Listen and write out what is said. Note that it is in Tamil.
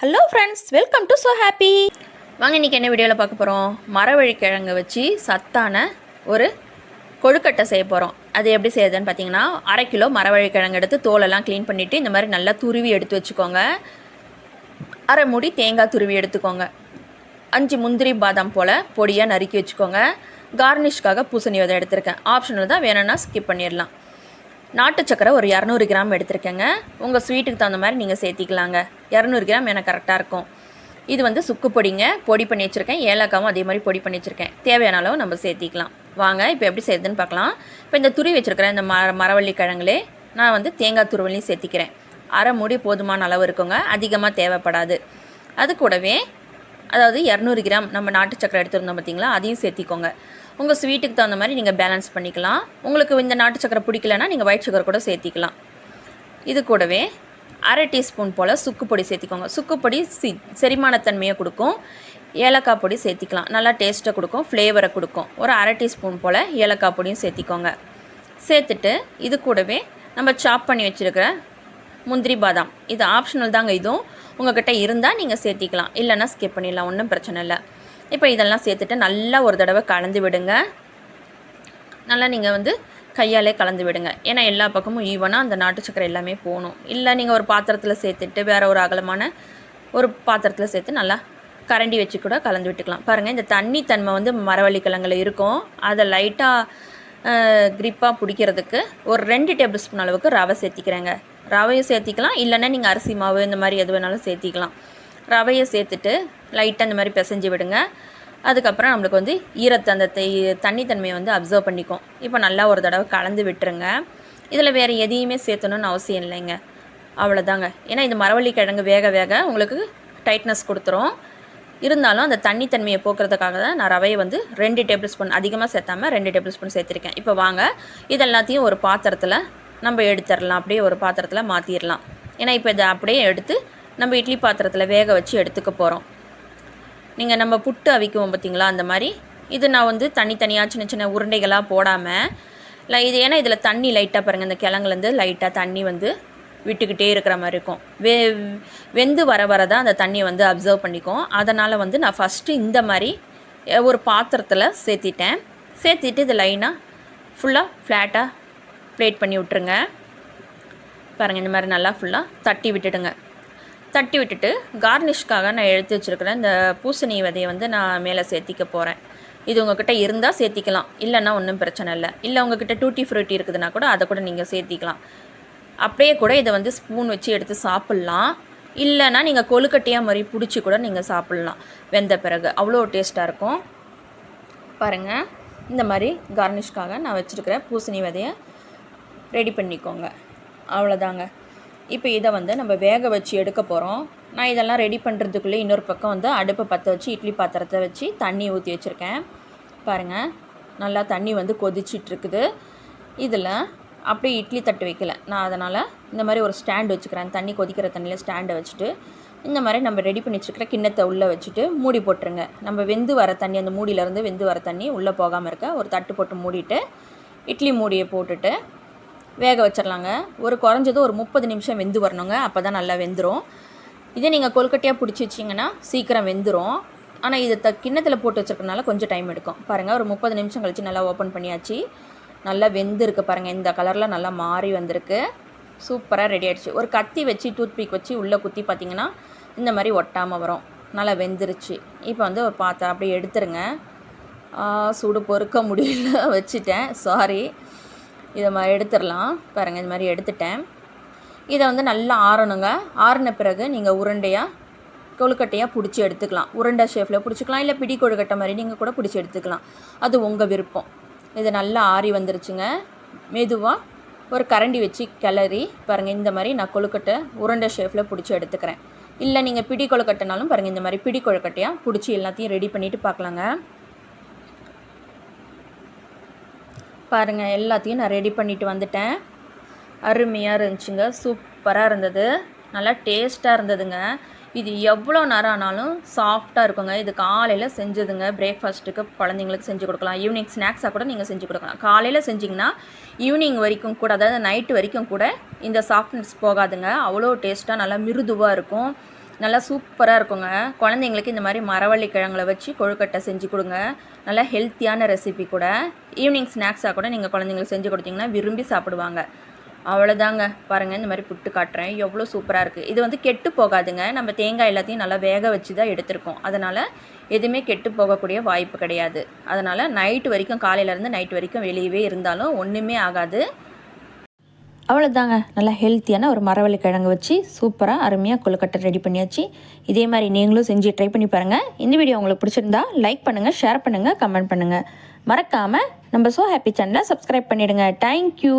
Hello friends welcome to so happy வாங்க இன்றைக்கி என்ன வீடியோவில் பார்க்க போகிறோம் மரவள்ளிக்கிழங்கை வச்சு சத்தான ஒரு கொழுக்கட்டை செய்ய போகிறோம் அது எப்படி செய்யுதுன்னு பார்த்தீங்கன்னா அரை கிலோ மரவழிக்கிழங்கு எடுத்து தோலெல்லாம் க்ளீன் பண்ணிவிட்டு இந்த மாதிரி நல்லா துருவி எடுத்து வச்சுக்கோங்க. அரை மூடி தேங்காய் துருவி எடுத்துக்கோங்க. அஞ்சு முந்திரி பாதாம் போல் பொடியாக நறுக்கி வச்சுக்கோங்க. கார்னிஷ்காக பூசணி விதை எடுத்திருக்கேன். ஆப்ஷனில் தான். வேணும்னா ஸ்கிப் பண்ணிடலாம். நாட்டு சக்கரை ஒரு இரநூறு கிராம் எடுத்திருக்கேங்க. உங்கள் ஸ்வீட்டுக்கு தகுந்த மாதிரி நீங்கள் சேர்த்திக்கலாங்க. இரநூறு கிராம் எனக்கு கரெக்டாக இருக்கும். இது வந்து சுக்கு பொடிங்க. பொடி பண்ணி வச்சுருக்கேன். ஏலக்காவும் அதே மாதிரி பொடி பண்ணி வச்சுருக்கேன். தேவையான அளவு நம்ம சேர்த்திக்கலாம். வாங்க இப்போ எப்படி செய்யுதுன்னு பார்க்கலாம். இப்போ இந்த துருவி வச்சுருக்கிறேன் இந்த மர மரவள்ளி கிழங்குலே நான் வந்து தேங்காய் துருவலையும் சேர்த்திக்கிறேன். அரை மூடி போதுமான அளவு இருக்குங்க. அதிகமாக தேவைப்படாது. அது கூடவே அதாவது இரநூறு கிராம் நம்ம நாட்டு சக்கரை எடுத்துருந்தோம் பார்த்தீங்களா அதையும் சேர்த்திக்கோங்க. உங்கள் ஸ்வீட்டுக்கு தகுந்த மாதிரி நீங்கள் பேலன்ஸ் பண்ணிக்கலாம். உங்களுக்கு இந்த நாட்டு சக்கரை பிடிக்கலன்னா நீங்கள் ஒயிட் சுகர் கூட சேர்த்திக்கலாம். இது கூடவே அரை டீஸ்பூன் போல் சுக்கு பொடி சேர்த்திக்கோங்க. சுக்கு பொடி சி செரிமானத்தன்மையை கொடுக்கும். ஏலக்காய் பொடி சேர்த்திக்கலாம். நல்லா டேஸ்ட்டை கொடுக்கும் ஃப்ளேவரை கொடுக்கும். ஒரு அரை டீஸ்பூன் போல் ஏலக்காய் பொடியும் சேர்த்திக்கோங்க. சேர்த்துட்டு இது கூடவே நம்ம சாப் பண்ணி வச்சுருக்கிற முந்திரி பாதாம். இது ஆப்ஷனல் தாங்க. இதுவும் உங்கள்கிட்ட இருந்தால் நீங்கள் சேர்த்திக்கலாம். இல்லைன்னா ஸ்கிப் பண்ணிடலாம். ஒன்றும் பிரச்சனை இல்லை. இப்போ இதெல்லாம் சேர்த்துட்டு நல்லா ஒரு தடவை கலந்து விடுங்க. நல்லா நீங்கள் வந்து கையாலே கலந்து விடுங்க. ஏன்னா எல்லா பக்கமும் ஈவனாக அந்த நாட்டு சக்கரை எல்லாமே போகணும். இல்லை நீங்கள் ஒரு பாத்திரத்தில் சேர்த்துட்டு வேறு ஒரு அகலமான ஒரு பாத்திரத்தில் சேர்த்து நல்லா கரண்டி வச்சு கூட கலந்து விட்டுக்கலாம். பாருங்கள் இந்த தண்ணி தன்மை வந்து மரவள்ளி கிழங்குல இருக்கும். அதை லைட்டாக க்ரிப்பாக பிடிக்கிறதுக்கு ஒரு ரெண்டு டேபிள் ஸ்பூன் அளவுக்கு ரவை சேர்த்திக்கிறேங்க. ரவையும் சேர்த்திக்கலாம். இல்லைன்னா நீங்கள் அரிசி மாவு இந்த மாதிரி எது வேணாலும் சேர்த்திக்கலாம். ரவையை சேர்த்துட்டு லைட்டாக இந்த மாதிரி பிசைஞ்சு விடுங்க. அதுக்கப்புறம் நம்மளுக்கு வந்து ஈரத்தை அந்த தை- தண்ணித்தன்மையை வந்து அப்சர்வ் பண்ணிக்கும். இப்போ நல்லா ஒரு தடவை கலந்து விட்டுருங்க. இதில் வேறு எதையுமே சேர்த்தணும்னு அவசியம் இல்லைங்க. அவ்வளோதாங்க. ஏன்னா இது மரவள்ளி கிழங்கு வேக வேக உங்களுக்கு டைட்னஸ் கொடுத்துரும். இருந்தாலும் அந்த தண்ணித்தன்மையை போக்குறதுக்காக தான் நான் ரவையை வந்து ரெண்டு டேபிள் ஸ்பூன் அதிகமாக சேர்த்தாம ரெண்டு டேபிள் ஸ்பூன் சேர்த்துருக்கேன். இப்போ வாங்க. இதெல்லாத்தையும் ஒரு பாத்திரத்தில் நம்ம எடுத்துடலாம். அப்படியே ஒரு பாத்திரத்தில் மாற்றிடலாம் ஏன்னா இப்போ இதை அப்படியே எடுத்து நம்ம இட்லி பாத்திரத்தில் வேக வச்சு எடுத்துக்க போகிறோம் நீங்கள் நம்ம புட்டு அவிக்குவோம் பார்த்தீங்களா அந்த மாதிரி. இது நான் வந்து தனித்தனியாக சின்ன சின்ன உருண்டைகளாக போடாமல் இல்லை இது ஏன்னா இதில் தண்ணி லைட்டாக பாருங்கள் இந்த கிழங்குலேருந்து லைட்டாக தண்ணி வந்து விட்டுக்கிட்டே இருக்கிற மாதிரி இருக்கும். வெ வெந்து வர வர தான் அந்த தண்ணியை வந்து அப்சர்வ் பண்ணிக்கும். அதனால் வந்து நான் ஃபஸ்ட்டு இந்த மாதிரி ஒரு பாத்திரத்தில் சேர்த்திட்டேன். சேர்த்திட்டு இது லைனாக ஃபுல்லாக ஃப்ளாட்டாக ப்ளேட் பண்ணி விட்ருங்க பாருங்கள் இந்த மாதிரி நல்லா ஃபுல்லாக தட்டி விட்டுடுங்க. தட்டி விட்டுட்டு கார்னிஷ்காக நான் எடுத்து வச்சுருக்கிறேன். இந்த பூசணி விதையை வந்து நான் மேலே சேர்த்திக்க போகிறேன் இது உங்ககிட்ட இருந்தால் சேர்த்திக்கலாம். இல்லைன்னா ஒன்றும் பிரச்சனை இல்லை. இல்லை உங்ககிட்ட டூட்டி ஃப்ரூட்டி இருக்குதுன்னா கூட அதை கூட நீங்கள் சேர்த்திக்கலாம். அப்படியே கூட இதை வந்து ஸ்பூன் வச்சு எடுத்து சாப்பிட்லாம். இல்லைன்னா நீங்கள் கொழுக்கட்டையாக மாதிரி பிடிச்சி கூட நீங்கள் சாப்பிட்லாம். வெந்த பிறகு. அவ்வளோ டேஸ்ட்டாக இருக்கும். பாருங்கள் இந்த மாதிரி கார்னிஷ்காக நான் வச்சுருக்கிறேன் பூசணி விதையை ரெடி பண்ணிக்கோங்க. அவ்வளோதாங்க. இப்போ இதை வந்து நம்ம வேக வச்சு எடுக்க போகிறோம் நான் இதெல்லாம் ரெடி பண்ணுறதுக்குள்ளே இன்னொரு பக்கம் வந்து அடுப்பை பற்ற வச்சு இட்லி பாத்திரத்தை வச்சு தண்ணி ஊற்றி வச்சுருக்கேன். பாருங்கள் நல்லா தண்ணி வந்து கொதிச்சிட்ருக்குது இதில் அப்படியே இட்லி தட்டு வைக்கல. நான் அதனால் இந்த மாதிரி ஒரு ஸ்டாண்ட் வச்சுக்கிறேன். தண்ணி கொதிக்கிற தண்ணியில் ஸ்டாண்டை வச்சுட்டு இந்த மாதிரி நம்ம ரெடி பண்ணி வச்சுருக்கிற கிண்ணத்தை உள்ளே வச்சுட்டு மூடி போட்டுருங்க. நம்ம வெந்து வர தண்ணி அந்த மூடியிலேருந்து வெந்து வர தண்ணி உள்ளே போகாமல் இருக்க ஒரு தட்டு போட்டு மூடிட்டு இட்லி மூடியை போட்டுட்டு வேக வச்சிடலாங்க. ஒரு குறைஞ்சது ஒரு முப்பது நிமிஷம் வெந்து வரணுங்க. அப்போ தான் நல்லா வெந்துடும் இதே நீங்கள் கொல்கட்டையாக பிடிச்சி வச்சிங்கன்னா சீக்கிரம் வெந்துடும் ஆனால் இதை த கிண்ணத்தில் போட்டு வச்சிருக்கனால கொஞ்சம் டைம் எடுக்கும். பாருங்கள் ஒரு முப்பது நிமிஷம் கழித்து நல்லா ஓப்பன் பண்ணியாச்சு. நல்லா வெந்திருக்கு பாருங்கள் இந்த கலரில் நல்லா மாறி வந்திருக்கு. சூப்பராக ரெடி ஆகிடுச்சு ஒரு கத்தி வச்சு டூத் பீக் வச்சு உள்ளே குத்தி பார்த்தீங்கன்னா இந்த மாதிரி ஒட்டாமல் வரும். நல்லா வெந்துருச்சு. இப்போ வந்து ஒரு பாத்திரம் அப்படியே எடுத்துருங்க. சூடு பொறுக்க முடியல. வச்சுட்டேன். சாரி இதை மாதிரி எடுத்துடலாம். பாருங்கள் இந்த மாதிரி எடுத்துட்டேன். இதை வந்து நல்லா ஆறணுங்க. ஆறின பிறகு நீங்கள் உருண்டையாக கொழுக்கட்டையாக பிடிச்சி எடுத்துக்கலாம். உருண்டை ஷேஃபில் பிடிச்சிக்கலாம். இல்லை பிடி கொழுக்கட்டை மாதிரி நீங்கள் கூட பிடிச்சி எடுத்துக்கலாம். அது உங்கள் விருப்பம். இது நல்லா ஆறி வந்துருச்சுங்க. மெதுவாக ஒரு கரண்டி வச்சு கிளறி பாருங்கள் இந்த மாதிரி நான் கொழுக்கட்டை உருண்டை ஷேஃபில் பிடிச்சி எடுத்துக்கிறேன். இல்லை நீங்கள் பிடி கொழுக்கட்டைனாலும் பாருங்கள் இந்த மாதிரி பிடி கொழுக்கட்டையாக பிடிச்சி எல்லாத்தையும் ரெடி பண்ணிவிட்டு பார்க்கலாங்க. பாருங்கள் எல்லாத்தையும் நான் ரெடி பண்ணிட்டு வந்துட்டேன். அருமையாக இருந்துச்சுங்க சூப்பராக இருந்தது. நல்லா டேஸ்ட்டாக இருந்ததுங்க. இது எவ்வளோ நேரம் ஆனாலும் சாஃப்டாக இருக்குங்க. இது காலையில் செஞ்சதுங்க. பிரேக்ஃபாஸ்ட்டுக்கு குழந்தைங்களுக்கு செஞ்சு கொடுக்கலாம். ஈவினிங் ஸ்நாக்ஸாக கூட நீங்கள் செஞ்சு கொடுக்கலாம். காலையில் செஞ்சிங்கன்னா ஈவினிங் வரைக்கும் கூட அதாவது நைட்டு வரைக்கும் கூட இந்த சாஃப்ட்னஸ் போகாதுங்க. அவ்வளோ டேஸ்ட்டாக நல்லா மிருதுவாக இருக்கும். நல்லா சூப்பராக இருக்குங்க. குழந்தைங்களுக்கு இந்த மாதிரி மரவள்ளி கிழங்குல வச்சு கொழுக்கட்டை செஞ்சு கொடுங்க. நல்லா ஹெல்த்தியான ரெசிபி கூட. ஈவினிங் ஸ்நாக்ஸாக கூட நீங்கள் குழந்தைங்களுக்கு செஞ்சு கொடுத்தீங்கன்னா விரும்பி சாப்பிடுவாங்க. அவ்வளோதாங்க பாருங்கள் இந்த மாதிரி புட்டு காட்டுறேன். எவ்வளோ சூப்பராக இருக்குது இது வந்து கெட்டு போகாதுங்க. நம்ம தேங்காய் எல்லாத்தையும் நல்லா வேக வச்சு தான் எடுத்திருக்கோம். அதனால் எதுவுமே கெட்டு போகக்கூடிய வாய்ப்பு கிடையாது. அதனால் நைட்டு வரைக்கும் காலையிலேருந்து நைட் வரைக்கும் வெளியவே இருந்தாலும் ஒன்றுமே ஆகாது. அவ்வளோதாங்க நல்லா ஹெல்த்தியான ஒரு மரவள்ளி கிழங்கு வச்சு சூப்பராக அருமையாக கொழுக்கட்டை ரெடி பண்ணியாச்சு. இதே மாதிரி நீங்களும் செஞ்சு ட்ரை பண்ணி பாருங்கள் இந்த வீடியோ உங்களுக்கு பிடிச்சிருந்தா லைக் பண்ணுங்கள் ஷேர் பண்ணுங்கள் கமெண்ட் பண்ணுங்கள் மறக்காமல் நம்ம சோ ஹாப்பி சேனலை சப்ஸ்கிரைப் பண்ணிவிடுங்க தேங்க்யூ